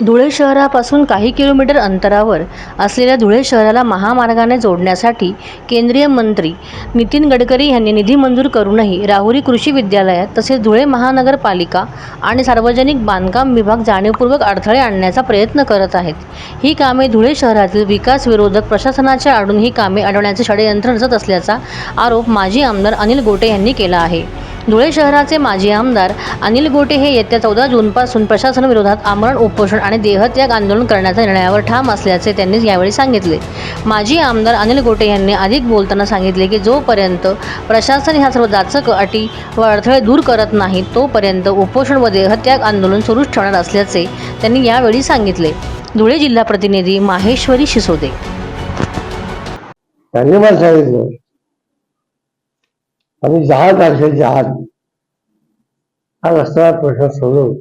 धुळे शहरापासून काही किलोमीटर अंतरावर असलेल्या धुळे शहराला महामार्गाने जोडण्यासाठी केंद्रीय मंत्री नितीन गडकरी यांनी निधी मंजूर करूनही राहुरी कृषी विद्यालयात तसेच धुळे महानगरपालिका आणि सार्वजनिक बांधकाम विभाग जाणीवपूर्वक अडथळे आणण्याचा प्रयत्न करत आहेत. ही कामे धुळे शहरातील विकास विरोधक प्रशासनाच्या आडून ही कामे अडवण्याचे षडयंत्र रचत असल्याचा आरोप माजी आमदार अनिल गोटे यांनी केला आहे. धुळे शहराचे माजी आमदार अनिल गोटे हे येत्या चौदा जूनपासून प्रशासनाविरोधात आमरण उपोषण आणि देहत्याग आंदोलन करण्याच्या निर्णयावर ठाम असल्याचे त्यांनी यावेळी सांगितले. माजी आमदार अनिल गोटे यांनी अधिक बोलताना सांगितले की जोपर्यंत प्रशासन ह्या सर्व जाचक अटी व अडथळे दूर करत नाही तोपर्यंत उपोषण व देहत्याग आंदोलन सुरूच ठेवणार असल्याचे त्यांनी यावेळी सांगितले. धुळे जिल्हा प्रतिनिधी माहेश्वरी शिसोदे. धन्यवाद आम्ही जहाज असेल जहाज. हा रस्ता प्रश्न सोडवू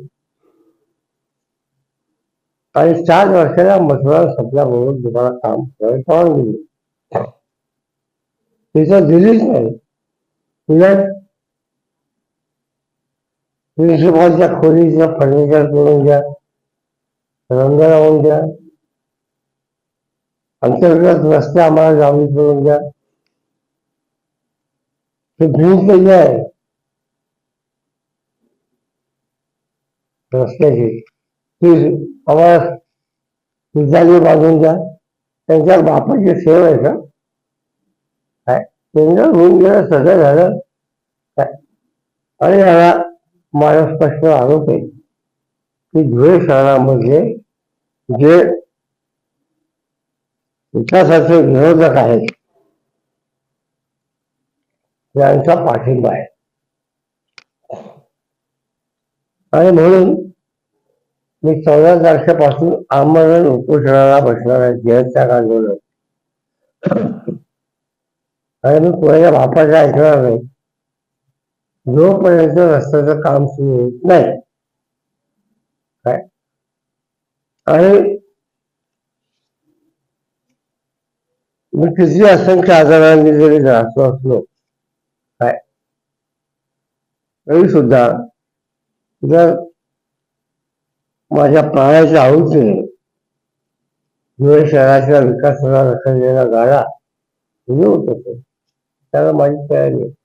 आणि चार वर्षाला मतदार संपल्याबरोबर तुम्हाला काम करायला परवानगी दिली तिथं दिलीच नाही. उलट प्रिन्सिपॉलच्या खोलीचं फर्निचर करून द्या रंग लावून द्या. अंतर्गत रस्ते आम्हाला जाऊन करून द्या. ते भिंत केली आहे. रस्त्याची ती आम्हाला विद्यालय बांधून द्या त्यांच्या बापाची सेव आहे का? काय? त्यांना होऊन गेलं सगळं झालं. काय? आणि याला माझा स्पष्ट आरोप आहे की धुळे शहरामध्ये जे विकासाचे विरोधक आहेत यांचा पाठिंबा आहे. आणि म्हणून मी चौदा तारखेपासून आमरण उपोषणाला बसणार आहे जयत्याग आंदोलन. आणि मी कोणाच्या बापाचं ऐकणार नाही. जोपर्यंत रस्त्याचं काम सुरू होत नाही. काय? आणि मी किती असंख्य आजारांनी जरी जातो असलो तरी सुद्धा जर माझ्या प्राण्याच्या आहुतीने धुळे शहराच्या विकासाला रखडलेला गाडा होत होतो त्याला माझी तयारी आहे